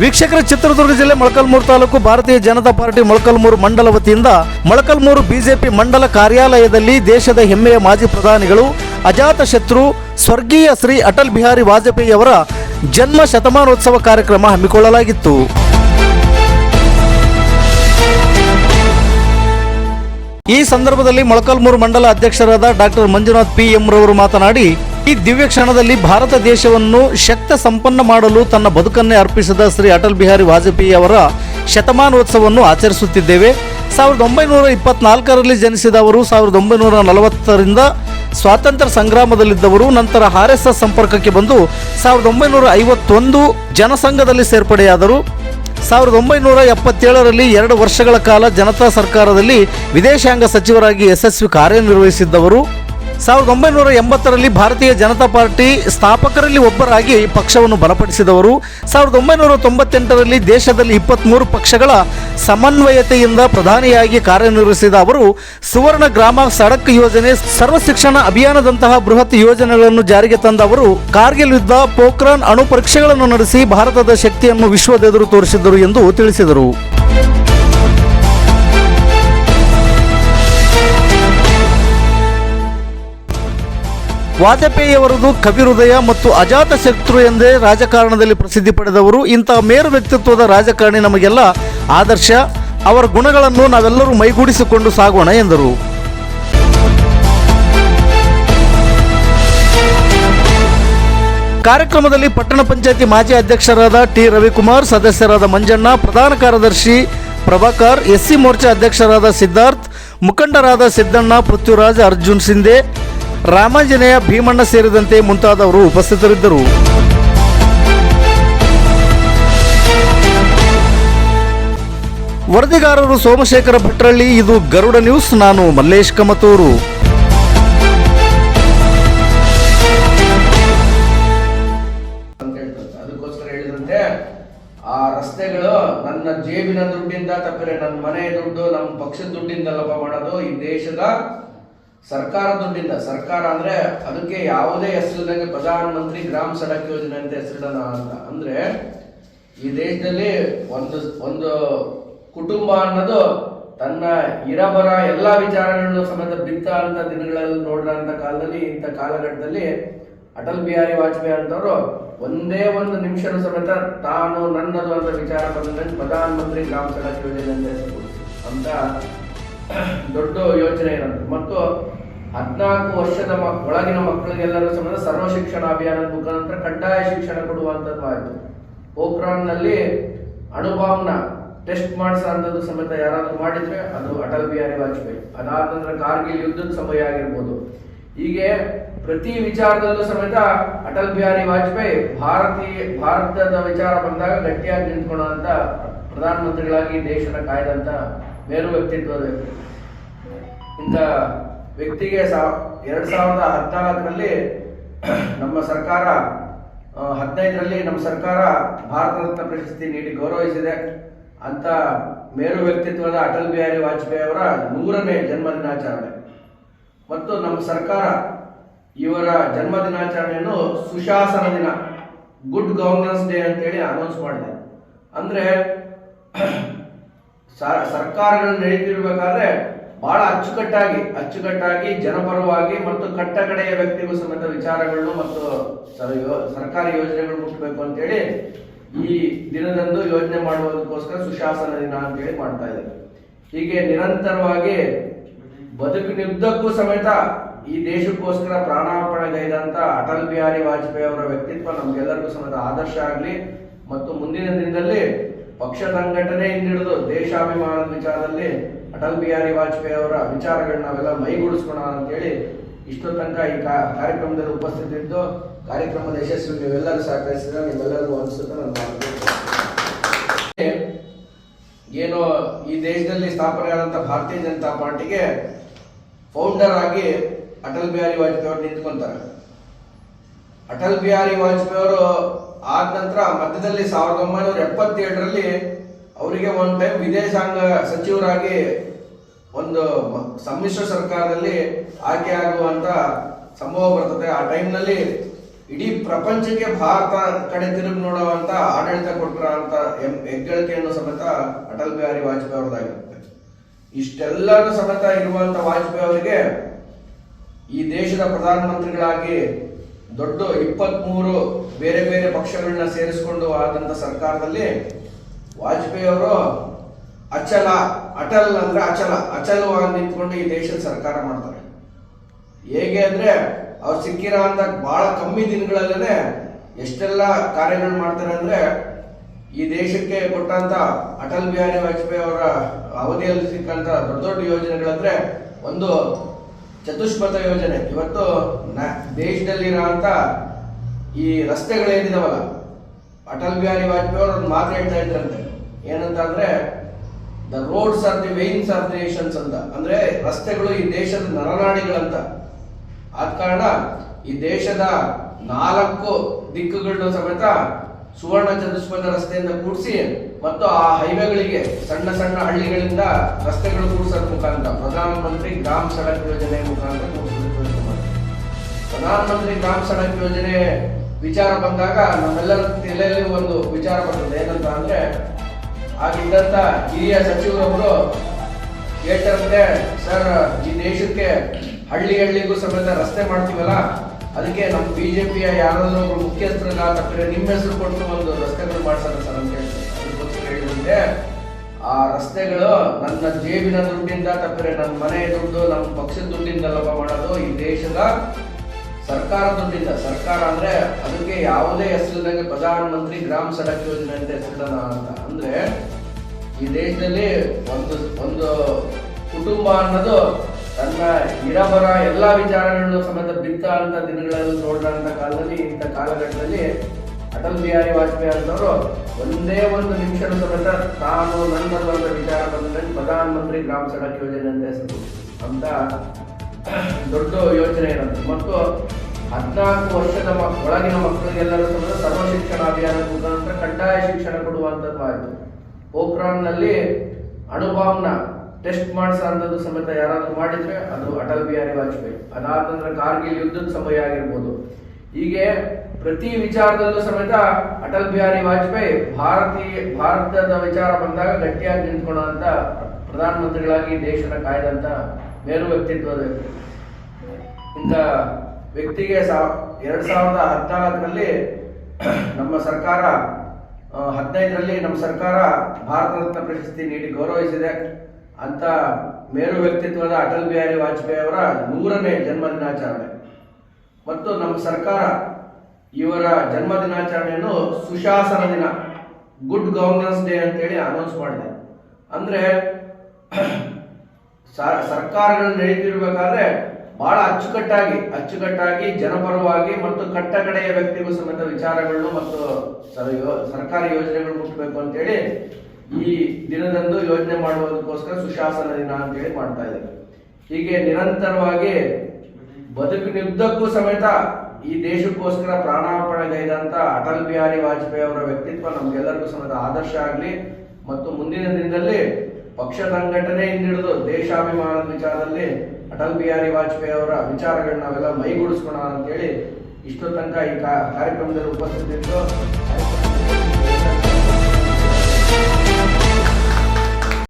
ವೀಕ್ಷಕರ ಚಿತ್ರದುರ್ಗ ಜಿಲ್ಲೆ ಮೊಳಕಲ್ಮೂರು ತಾಲೂಕು ಭಾರತೀಯ ಜನತಾ ಪಾರ್ಟಿ ಮೊಳಕಲ್ಮೂರು ಮಂಡಲ ವತಿಯಿಂದ ಮೊಳಕಲ್ಮೂರು ಬಿಜೆಪಿ ಮಂಡಲ ಕಾರ್ಯಾಲಯದಲ್ಲಿ ದೇಶದ ಹೆಮ್ಮೆಯ ಮಾಜಿ ಪ್ರಧಾನಿಗಳು, ಅಜಾತ ಶತ್ರು ಸ್ವರ್ಗೀಯ ಶ್ರೀ ಅಟಲ್ ಬಿಹಾರಿ ವಾಜಪೇಯಿ ಅವರ ಜನ್ಮ ಶತಮಾನೋತ್ಸವ ಕಾರ್ಯಕ್ರಮ ಹಮ್ಮಿಕೊಳ್ಳಲಾಗಿತ್ತು. ಈ ಸಂದರ್ಭದಲ್ಲಿ ಮೊಳಕಲ್ಮೂರು ಮಂಡಲ ಅಧ್ಯಕ್ಷರಾದ ಡಾಕ್ಟರ್ ಮಂಜುನಾಥ್ ಪಿ ಎಂ ರವರು ಮಾತನಾಡಿ ಈ ದಿವ್ಯ ಕ್ಷಣದಲ್ಲಿ ಭಾರತ ದೇಶವನ್ನು ಶಕ್ತ ಸಂಪನ್ನ ಮಾಡಲು ತನ್ನ ಬದುಕನ್ನೇ ಅರ್ಪಿಸಿದ ಶ್ರೀ ಅಟಲ್ ಬಿಹಾರಿ ವಾಜಪೇಯಿ ಅವರ ಶತಮಾನೋತ್ಸವವನ್ನು ಆಚರಿಸುತ್ತಿದ್ದೇವೆ. ಸಾವಿರದ ಒಂಬೈನೂರ ಇಪ್ಪತ್ನಾಲ್ಕರಲ್ಲಿ ಜನಿಸಿದ ಅವರು, ಸಾವಿರದ ಒಂಬೈನೂರ ನಲವತ್ತರಿಂದ ಸ್ವಾತಂತ್ರ್ಯ ಸಂಗ್ರಾಮದಲ್ಲಿದ್ದವರು, ನಂತರ ಆರ್ ಎಸ್ ಎಸ್ ಸಂಪರ್ಕಕ್ಕೆ ಬಂದು ಸಾವಿರದ ಒಂಬೈನೂರ ಐವತ್ತೊಂದು ಜನಸಂಘದಲ್ಲಿ ಸೇರ್ಪಡೆಯಾದರು. ಸಾವಿರದ ಒಂಬೈನೂರ ಎಪ್ಪತ್ತೇಳರಲ್ಲಿ ಎರಡು ವರ್ಷಗಳ ಕಾಲ ಜನತಾ ಸರ್ಕಾರದಲ್ಲಿ ವಿದೇಶಾಂಗ ಸಚಿವರಾಗಿ ಯಶಸ್ವಿ ಕಾರ್ಯನಿರ್ವಹಿಸಿದ್ದವರು. ಸಾವಿರದ ಒಂಬೈನೂರ ಎಂಬತ್ತರಲ್ಲಿ ಭಾರತೀಯ ಜನತಾ ಪಾರ್ಟಿ ಸ್ಥಾಪಕರಲ್ಲಿ ಒಬ್ಬರಾಗಿ ಪಕ್ಷವನ್ನು ಬಲಪಡಿಸಿದವರು. ಸಾವಿರದ ಒಂಬೈನೂರ ತೊಂಬತ್ತೆಂಟರಲ್ಲಿ ದೇಶದಲ್ಲಿ ಇಪ್ಪತ್ತ್ಮೂರು ಪಕ್ಷಗಳ ಸಮನ್ವಯತೆಯಿಂದ ಪ್ರಧಾನಿಯಾಗಿ ಕಾರ್ಯನಿರ್ವಹಿಸಿದ ಅವರು, ಸುವರ್ಣ ಗ್ರಾಮ ಸಡಕ್ ಯೋಜನೆ ಸರ್ವ ಶಿಕ್ಷಣ ಅಭಿಯಾನದಂತಹ ಬೃಹತ್ ಯೋಜನೆಗಳನ್ನು ಜಾರಿಗೆ ತಂದ ಅವರು ಕಾರ್ಗಿಲ್ ಯುದ್ಧ ಪೋಖ್ರಾನ್ ಅಣು ಪರೀಕ್ಷೆಗಳನ್ನು ನಡೆಸಿ ಭಾರತದ ಶಕ್ತಿಯನ್ನು ವಿಶ್ವದೆದುರು ತೋರಿಸಿದರು ಎಂದು ತಿಳಿಸಿದರು. ವಾಜಪೇಯಿ ಅವರದು ಕವಿ ಹೃದಯ ಮತ್ತು ಅಜಾತ ಶತ್ರು ಎಂದೇ ರಾಜಕಾರಣದಲ್ಲಿ ಪ್ರಸಿದ್ಧಿ ಪಡೆದವರು ಇಂತಹ ಮೇರು ವ್ಯಕ್ತಿತ್ವದ ರಾಜಕಾರಣಿ ನಮಗೆಲ್ಲ ಆದರ್ಶ. ಅವರ ಗುಣಗಳನ್ನು ನಾವೆಲ್ಲರೂ ಮೈಗೂಡಿಸಿಕೊಂಡು ಸಾಗೋಣ ಎಂದರು. ಕಾರ್ಯಕ್ರಮದಲ್ಲಿ ಪಟ್ಟಣ ಪಂಚಾಯತಿ ಮಾಜಿ ಅಧ್ಯಕ್ಷರಾದ ಟಿ. ರವಿಕುಮಾರ್, ಸದಸ್ಯರಾದ ಮಂಜಣ್ಣ, ಪ್ರಧಾನ ಕಾರ್ಯದರ್ಶಿ ಪ್ರಭಾಕರ್, ಎಸ್ಸಿ ಮೋರ್ಚಾ ಅಧ್ಯಕ್ಷರಾದ ಸಿದ್ಧಾರ್ಥ್, ಮುಖಂಡರಾದ ಸಿದ್ದಣ್ಣ, ಪೃಥ್ವಿರಾಜ್, ಅರ್ಜುನ್ ಸಿಂಧೆ ರಾಮಾಂಜನೇಯ ಭೀಮಣ್ಣ ಸೇರಿದಂತೆ ಮುಂತಾದವರು ಉಪಸ್ಥಿತರಿದ್ದರು. ವರದಿಗಾರರು ಸೋಮಶೇಖರ ಭಟ್ರಳ್ಳಿ, ಇದು ಗರುಡ ನ್ಯೂಸ್, ನಾನು ಮಲ್ಲೇಶ್ ಕಮತೂರು. ಆ ರಸ್ತೆಗಳು ಜೇಬಿನ ದುಡ್ಡಿಂದ ತಪ್ಪಿದ್ರೆ ನನ್ನ ಮನೆ ದುಡ್ಡು, ನಮ್ಮ ಪಕ್ಷದ ದುಡ್ಡಿಂದಲ್ಲಪ್ಪ ಮಾಡೋದು ಈ ದೇಶದ ಸರ್ಕಾರ ದುಡ್ಡಿಂದ ಸರ್ಕಾರ ಅಂದ್ರೆ ಅದಕ್ಕೆ ಯಾವುದೇ ಹೆಸರಿದಂಗೆ ಪ್ರಧಾನ ಮಂತ್ರಿ ಗ್ರಾಮ ಸಡಕ್ ಯೋಜನೆ ಅಂತ ಹೆಸರಿಡೋಣ ಅಂತ. ಅಂದ್ರೆ ಈ ದೇಶದಲ್ಲಿ ಒಂದು ಒಂದು ಕುಟುಂಬ ಅನ್ನೋದು ತನ್ನ ಇರಬರ ಎಲ್ಲಾ ವಿಚಾರಗಳನ್ನು ಸಮೇತ ಬಿತ್ತ ಅಂತ ದಿನಗಳಲ್ಲಿ ನೋಡಿದಂತ ಕಾಲದಲ್ಲಿ, ಇಂಥ ಕಾಲಘಟ್ಟದಲ್ಲಿ ಅಟಲ್ ಬಿಹಾರಿ ವಾಜಪೇಯಿ ಅಂತವರು ಒಂದೇ ಒಂದು ನಿಮಿಷದ ಸಮೇತ ತಾನು ನನ್ನದು ಅಂತ ವಿಚಾರ ಬಂದ ಪ್ರಧಾನ ಮಂತ್ರಿ ಗ್ರಾಮ ಸಡಕ್ ಯೋಜನೆ ಅಂತ ಅಂತ ದೊಡ್ಡ ಯೋಜನೆ ಏನಂದ್ರೆ, ಮತ್ತು ಹದಿನಾಲ್ಕು ವರ್ಷದ ಒಳಗಿನ ಮಕ್ಕಳಿಗೆಲ್ಲರೂ ಸಮೇತ ಸರ್ವ ಶಿಕ್ಷಣ ಅಭಿಯಾನದ ಮುಖಾಂತರ ಕಡ್ಡಾಯ ಶಿಕ್ಷಣ ಕೊಡುವಂಥದ್ದು ಆಯಿತು. ಪೋಖ್ರಾನ್ನಲ್ಲಿ ಅಣುಬಾಂಬ್ನ ಟೆಸ್ಟ್ ಮಾಡಿಸೋಂಥದ್ದು ಸಮೇತ ಯಾರಾದ್ರೂ ಮಾಡಿದ್ರೆ ಅದು ಅಟಲ್ ಬಿಹಾರಿ ವಾಜಪೇಯಿ. ಅದಾದ ನಂತರ ಕಾರ್ಗಿಲ್ ಯುದ್ಧದ ಸಮಯ ಆಗಿರ್ಬೋದು. ಹೀಗೆ ಪ್ರತಿ ವಿಚಾರದಲ್ಲೂ ಸಮೇತ ಅಟಲ್ ಬಿಹಾರಿ ವಾಜಪೇಯಿ ಭಾರತೀಯ, ಭಾರತದ ವಿಚಾರ ಬಂದಾಗ ಗಟ್ಟಿಯಾಗಿ ನಿಂತ್ಕೊಳ್ಳುವಂತ ಪ್ರಧಾನಮಂತ್ರಿಗಳಾಗಿ ದೇಶದ ಕಾಯ್ದಂತ ಮೇರು ವ್ಯಕ್ತಿತ್ವದ ವ್ಯಕ್ತಿ. ಇಂಥ ವ್ಯಕ್ತಿಗೆ ಸಾವ್ ಎರಡು ಸಾವಿರದ ಹದಿನಾಲ್ಕರಲ್ಲಿ ನಮ್ಮ ಸರ್ಕಾರ ಹದಿನೈದರಲ್ಲಿ ನಮ್ಮ ಸರ್ಕಾರ ಭಾರತ ರತ್ನ ಪ್ರಶಸ್ತಿ ನೀಡಿ ಗೌರವಿಸಿದೆ. ಅಂತ ಮೇರು ವ್ಯಕ್ತಿತ್ವದ ಅಟಲ್ ಬಿಹಾರಿ ವಾಜಪೇಯಿ ಅವರ ನೂರನೇ ಜನ್ಮ ದಿನಾಚರಣೆ ಮತ್ತು ನಮ್ಮ ಸರ್ಕಾರ ಇವರ ಜನ್ಮ ದಿನಾಚರಣೆಯನ್ನು ಸುಶಾಸನ ದಿನ, ಗುಡ್ ಗವರ್ನೆನ್ಸ್ ಡೇ ಅಂತೇಳಿ ಅನೌನ್ಸ್ ಮಾಡಿದೆ. ಅಂದ್ರೆ ಸರ್ಕಾರಗಳು ನಡೀತಿರ್ಬೇಕಾದ್ರೆ ಬಹಳ ಅಚ್ಚುಕಟ್ಟಾಗಿ ಅಚ್ಚುಕಟ್ಟಾಗಿ, ಜನಪರವಾಗಿ ಮತ್ತು ಕಟ್ಟಕಡೆಯ ವ್ಯಕ್ತಿಗೂ ಸಮೇತ ವಿಚಾರಗಳನ್ನು ಮತ್ತು ಸರ್ಕಾರಿ ಯೋಜನೆಗಳು ಮುಟ್ಟಬೇಕು ಅಂತೇಳಿ ಈ ದಿನದಂದು ಯೋಜನೆ ಮಾಡುವುದಕ್ಕೋಸ್ಕರ ಸುಶಾಸನ ದಿನ ಅಂತೇಳಿ ಮಾಡ್ತಾ ಇದ್ದಾರೆ. ಹೀಗೆ ನಿರಂತರವಾಗಿ ಬದುಕಿನುದ್ದಕ್ಕೂ ಸಮೇತ ಈ ದೇಶಕ್ಕೋಸ್ಕರ ಪ್ರಾಣಾಪಣಗೈದಂತ ಅಟಲ್ ಬಿಹಾರಿ ವಾಜಪೇಯಿ ಅವರ ವ್ಯಕ್ತಿತ್ವ ನಮ್ಗೆಲ್ಲರಿಗೂ ಸಮೇತ ಆದರ್ಶ ಆಗಲಿ ಮತ್ತು ಮುಂದಿನ ದಿನದಲ್ಲಿ ಪಕ್ಷ ಸಂಘಟನೆ ಹಿಡಿದು ದೇಶಾಭಿಮಾನದ ವಿಚಾರದಲ್ಲಿ ಅಟಲ್ ಬಿಹಾರಿ ವಾಜಪೇಯಿ ಅವರ ವಿಚಾರಗಳನ್ನ ನಾವೆಲ್ಲ ಮೈಗೂಡಿಸ್ಕೋಣ ಅಂತೇಳಿ ಇಷ್ಟೋ ತನಕ ಈ ಕಾರ್ಯಕ್ರಮದಲ್ಲಿ ಉಪಸ್ಥಿತಿದ್ದು ಕಾರ್ಯಕ್ರಮದ ಯಶಸ್ವಿ ನೀವೆಲ್ಲರೂ ಸಹಕರಿಸಿದ ನೀವೆಲ್ಲರೂ ಅನಿಸುತ್ತೆ ನಾನು. ಏನು ಈ ದೇಶದಲ್ಲಿ ಸ್ಥಾಪನೆಯಾದಂಥ ಭಾರತೀಯ ಜನತಾ ಪಾರ್ಟಿಗೆ ಫೌಂಡರ್ ಆಗಿ ಅಟಲ್ ಬಿಹಾರಿ ವಾಜಪೇಯಿ ಅವರು ನಿಂತ್ಕೊಂತಾರೆ ಅಟಲ್ ಬಿಹಾರಿ ವಾಜಪೇಯಿ ಅವರು ಆದ ನಂತರ ಮಧ್ಯದಲ್ಲಿ ಸಾವಿರದ ಒಂಬೈನೂರ ಎಪ್ಪತ್ತೇಳರಲ್ಲಿ ಅವರಿಗೆ ಒಂದು ಟೈಮ್ ವಿದೇಶಾಂಗ ಸಚಿವರಾಗಿ ಒಂದು ಸಮ್ಮಿಶ್ರ ಸರ್ಕಾರದಲ್ಲಿ ಆಯ್ಕೆ ಆಗುವಂತ ಸಂಭವ ಬರ್ತದೆ. ಆ ಟೈಮ್ನಲ್ಲಿ ಇಡೀ ಪ್ರಪಂಚಕ್ಕೆ ಭಾರತ ಕಡೆ ತಿರುಗಿ ನೋಡುವಂತ ಆಡಳಿತ ಕೊಟ್ಟರ ಅಂತ ಹೆಗ್ಗಳಿಕೆಯನ್ನು ಸಮೇತ ಅಟಲ್ ಬಿಹಾರಿ ವಾಜಪೇಯಿ ಅವರದಾಗಿರುತ್ತೆ. ಇಷ್ಟೆಲ್ಲರೂ ಸಮೇತ ಇರುವಂತ ವಾಜಪೇಯಿ ಅವರಿಗೆ ಈ ದೇಶದ ಪ್ರಧಾನಮಂತ್ರಿಗಳಾಗಿ ದೊಡ್ಡ ಇಪ್ಪತ್ಮೂರು ಬೇರೆ ಬೇರೆ ಪಕ್ಷಗಳನ್ನ ಸೇರಿಸಿಕೊಂಡು ಆದಂತ ಸರ್ಕಾರದಲ್ಲಿ ವಾಜಪೇಯಿ ಅವರು ಅಚಲ, ಅಟಲ್ ಅಂದ್ರೆ ಅಚಲ ಅಚಲವಾಗಿ ನಿಂತ್ಕೊಂಡು ಈ ದೇಶದ ಸರ್ಕಾರ ಮಾಡ್ತಾರೆ. ಹೇಗೆ ಅಂದ್ರೆ ಅವ್ರು ಸಿಕ್ಕಿರೋ ಅಂತ ಬಹಳ ಕಮ್ಮಿ ದಿನಗಳಲ್ಲೇ ಎಷ್ಟೆಲ್ಲ ಕಾರ್ಯಗಳು ಮಾಡ್ತಾರೆ ಅಂದ್ರೆ ಈ ದೇಶಕ್ಕೆ ಕೊಟ್ಟಂತ ಅಟಲ್ ಬಿಹಾರಿ ವಾಜಪೇಯಿ ಅವರ ಅವಧಿಯಲ್ಲಿ ಸಿಕ್ಕಂತ ದೊಡ್ಡ ದೊಡ್ಡ ಯೋಜನೆಗಳಂದ್ರೆ ಒಂದು ಚತುಷ್ಪಥ ಯೋಜನೆ. ಇವತ್ತು ನ- ದೇಶದಲ್ಲಿರೋಂಥ ಈ ರಸ್ತೆಗಳೇನಿದಾವಲ್ಲ ಅಟಲ್ ಬಿಹಾರಿ ವಾಜಪೇಯಿ ಅವರು ಒಂದು ಮಾತು ಹೇಳ್ತಾ ಇದ್ರಂತೆ ಏನಂತ ಅಂದ್ರೆ the roads are the veins of nations ಅಂತ. ಅಂದ್ರೆ ರಸ್ತೆಗಳು ಈ ದೇಶದ ನರನಾಡಿಗಳಂತ. ಆದ ಕಾರಣ ಈ ದೇಶದ ನಾಲ್ಕು ದಿಕ್ಕುಗಳನ್ನ ಸಮೇತ ಸುವರ್ಣ ಚತುಷ್ಪಥ ರಸ್ತೆಯಿಂದ ಕೂಡಿಸಿ ಮತ್ತು ಆ ಹೈವೇಗಳಿಗೆ ಸಣ್ಣ ಸಣ್ಣ ಹಳ್ಳಿಗಳಿಂದ ರಸ್ತೆಗಳು ಕೂಡಿಸೋದ್ರ ಮುಖಾಂತರ, ಪ್ರಧಾನಮಂತ್ರಿ ಗ್ರಾಮ ಸಡಕ್ ಯೋಜನೆ ಮುಖಾಂತರ ಪ್ರಧಾನಮಂತ್ರಿ ಗ್ರಾಮ ಸಡಕ್ ಯೋಜನೆ ವಿಚಾರ ಬಂದಾಗ ನಮ್ಮೆಲ್ಲರ ತಲೆಯಲ್ಲಿ ಒಂದು ವಿಚಾರ ಬರ್ತದೆ ಏನಂತ ಅಂದ್ರೆ ಆಗಿದ್ದಂತ ಹಿರಿಯ ಸಚಿವರೊಬ್ಬರು ಹೇಳ್ತಾರಂತೆ ಸರ್, ಈ ದೇಶಕ್ಕೆ ಹಳ್ಳಿ ಹಳ್ಳಿಗೂ ಸಮೇತ ರಸ್ತೆ ಮಾಡ್ತೀವಲ್ಲ, ಅದಕ್ಕೆ ನಮ್ಮ ಬಿಜೆಪಿಯ ಯಾರಾದ್ರೂ ಒಬ್ರು ಮುಖ್ಯಸ್ಥರನ್ನ ತಪ್ಪಿದ್ರೆ ನಿಮ್ಮ ಹೆಸರು ಕೊಟ್ಟು ಒಂದು ರಸ್ತೆಗಳು ಆ ರಸ್ತೆಗಳು ನನ್ನ ಜೇಬಿನ ದುಡ್ಡಿಂದ ತಪ್ಪಿದ್ರೆ ನನ್ನ ಮನೆ ದುಡ್ಡು ನಮ್ಮ ಪಕ್ಷದ ದುಡ್ಡಿಂದ ಲಭ ಮಾಡೋದು, ಈ ದೇಶದ ಸರ್ಕಾರ ದುಡ್ಡಿಂದ. ಸರ್ಕಾರ ಅಂದ್ರೆ ಅದಕ್ಕೆ ಯಾವುದೇ ಹೆಸರಿದಂಗೆ ಪ್ರಧಾನಮಂತ್ರಿ ಗ್ರಾಮ ಸಡಕ್ ಯೋಜನೆ ಅಂತ ಹೆಸರಿಡೋಣ ಅಂತ. ಅಂದ್ರೆ ಈ ದೇಶದಲ್ಲಿ ಒಂದು ಒಂದು ಕುಟುಂಬ ಅನ್ನೋದು ತನ್ನ ಇರಬರ ಎಲ್ಲ ವಿಚಾರಗಳನ್ನು ಸಮೇತ ಬಿತ್ತ ಅಂತ ದಿನಗಳಲ್ಲಿ ನೋಡಿದಂತ ಕಾಲದಲ್ಲಿ, ಇಂಥ ಕಾಲಘಟ್ಟದಲ್ಲಿ ಅಟಲ್ ಬಿಹಾರಿ ವಾಜಪೇಯಿ ಅಂತವರು ಒಂದೇ ಒಂದು ನಿಮಿಷದ ಸಮೇತ ತಾನು ನನ್ನ ಬಂದ ವಿಚಾರ ಬಂದರೆ ಪ್ರಧಾನಮಂತ್ರಿ ಗ್ರಾಮ ಸಡಕ್ ಯೋಜನೆ ಅಂತ ಹೆಸರು. ಅಂತ ದೊಡ್ಡ ಯೋಜನೆ ಏನಂತ ಮತ್ತು ಹದಿನಾಲ್ಕು ವರ್ಷದ ಒಳಗಿನ ಮಕ್ಕಳಿಗೆಲ್ಲರೂ ಸಮೇತ ಸರ್ವ ಶಿಕ್ಷಣ ಅಭಿಯಾನದ ಮುಖಾಂತರ ಕಡ್ಡಾಯ ಶಿಕ್ಷಣ ಕೊಡುವಂಥದ್ದು ಆಯಿತು. ಪೋಖ್ರಾನ್ನಲ್ಲಿ ಅಣುಬಾಂಬ್ನ ಟೆಸ್ಟ್ ಮಾಡಿಸೋಂಥದ್ದು ಸಮೇತ ಯಾರಾದರೂ ಮಾಡಿದ್ರೆ ಅದು ಅಟಲ್ ಬಿಹಾರಿ ವಾಜಪೇಯಿ. ಅದಾದ ನಂತರ ಕಾರ್ಗಿಲ್ ಯುದ್ಧದ ಸಮಯ ಆಗಿರ್ಬೋದು. ಹೀಗೆ ಪ್ರತಿ ವಿಚಾರದಲ್ಲೂ ಸಮೇತ ಅಟಲ್ ಬಿಹಾರಿ ವಾಜಪೇಯಿ ಭಾರತೀಯ, ಭಾರತದ ವಿಚಾರ ಬಂದಾಗ ಗಟ್ಟಿಯಾಗಿ ನಿಂತ್ಕೊಳ್ಳುವಂತ ಪ್ರಧಾನಮಂತ್ರಿಗಳಾಗಿ ದೇಶನ ಕಾಯ್ದಂತ ಮೇಲು ವ್ಯಕ್ತಿತ್ವದ ವ್ಯಕ್ತಿ. ಇಂಥ ವ್ಯಕ್ತಿಗೆ ಸಾವ್ ಎರಡು ಸಾವಿರದ ಹದಿನಾಲ್ಕರಲ್ಲಿ ನಮ್ಮ ಸರ್ಕಾರ ಹದಿನೈದರಲ್ಲಿ ನಮ್ಮ ಸರ್ಕಾರ ಭಾರತ ರತ್ನ ಪ್ರಶಸ್ತಿ ನೀಡಿ ಗೌರವಿಸಿದೆ. ಅಂತ ಮೇರು ವ್ಯಕ್ತಿತ್ವದ ಅಟಲ್ ಬಿಹಾರಿ ವಾಜಪೇಯಿ ಅವರ ನೂರನೇ ಜನ್ಮ ದಿನಾಚರಣೆ ಮತ್ತು ನಮ್ಮ ಸರ್ಕಾರ ಇವರ ಜನ್ಮ ದಿನಾಚರಣೆಯನ್ನು ಸುಶಾಸನ ದಿನ, ಗುಡ್ ಗವರ್ನೆನ್ಸ್ ಡೇ ಅಂತೇಳಿ ಅನೌನ್ಸ್ ಮಾಡಿದೆ. ಅಂದ್ರೆ ಸರ್ಕಾರಗಳು ನಡೀತಿರ್ಬೇಕಾದ್ರೆ ಬಹಳ ಅಚ್ಚುಕಟ್ಟಾಗಿ ಅಚ್ಚುಕಟ್ಟಾಗಿ, ಜನಪರವಾಗಿ ಮತ್ತು ಕಟ್ಟಕಡೆಯ ವ್ಯಕ್ತಿಗೂ ಸಮೇತ ವಿಚಾರಗಳನ್ನು ಮತ್ತು ಸರ್ಕಾರಿ ಯೋಜನೆಗಳು ಮುಟ್ಟಬೇಕು ಅಂತೇಳಿ ಈ ದಿನದಂದು ಯೋಜನೆ ಮಾಡುವುದಕ್ಕೋಸ್ಕರ ಸುಶಾಸನ ದಿನ ಅಂತೇಳಿ ಮಾಡ್ತಾ ಇದ್ದಾರೆ. ಹೀಗೆ ನಿರಂತರವಾಗಿ ಬದುಕಿನುದ್ದಕ್ಕೂ ಸಮೇತ ಈ ದೇಶಕ್ಕೋಸ್ಕರ ಪ್ರಾಣಾಪಣಗೈದಂತ ಅಟಲ್ ಬಿಹಾರಿ ವಾಜಪೇಯಿ ಅವರ ವ್ಯಕ್ತಿತ್ವ ನಮ್ಗೆಲ್ಲರಿಗೂ ಸಮೇತ ಆದರ್ಶ ಆಗಲಿ ಮತ್ತು ಮುಂದಿನ ದಿನದಲ್ಲಿ ಪಕ್ಷ ಸಂಘಟನೆ ಹಿಡಿದು ದೇಶಾಭಿಮಾನದ ವಿಚಾರದಲ್ಲಿ ಅಟಲ್ ಬಿಹಾರಿ ವಾಜಪೇಯಿ ಅವರ ವಿಚಾರಗಳನ್ನ ನಾವೆಲ್ಲ ಮೈಗೂಡಿಸ್ಕೋಣ ಅಂತೇಳಿ ಇಷ್ಟೋ ತನಕ ಈ ಕಾರ್ಯಕ್ರಮದಲ್ಲಿ ಉಪಸ್ಥಿತಿದ್ದು